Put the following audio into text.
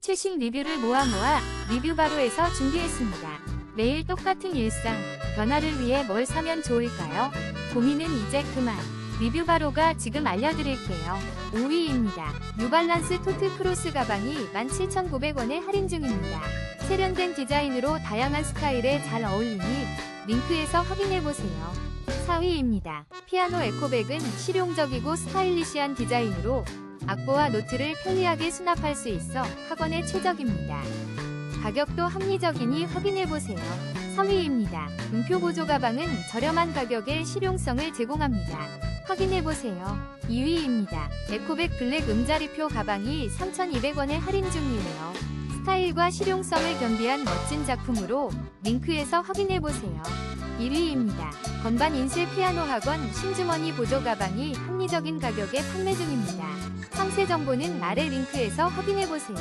최신 리뷰를 모아 모아 리뷰 바로에서 준비했습니다. 매일 똑같은 일상, 변화를 위해 뭘 사면 좋을까요? 고민은 이제 그만. 리뷰 바로가 지금 알려드릴게요. 5위입니다. 뉴발란스 토트 크로스 가방이 17,900원에 할인 중입니다. 세련된 디자인으로 다양한 스타일에 잘 어울리니 링크에서 확인해보세요. 4위입니다. 피아노 에코백은 실용적이고 스타일리시한 디자인으로 악보와 노트를 편리하게 수납할 수 있어 학원에 최적입니다. 가격도 합리적이니 확인해보세요. 3위입니다. 음표 보조 가방은 저렴한 가격에 실용성을 제공합니다. 확인해보세요. 2위입니다. 에코백 블랙 음자리표 가방이 3,200원에 할인 중이에요. 스타일과 실용성을 겸비한 멋진 작품으로 링크에서 확인해보세요. 1위입니다. 건반 인실 피아노 학원 신주머니 보조 가방이 합리적인 가격에 판매 중입니다. 상세 정보는 아래 링크에서 확인해보세요.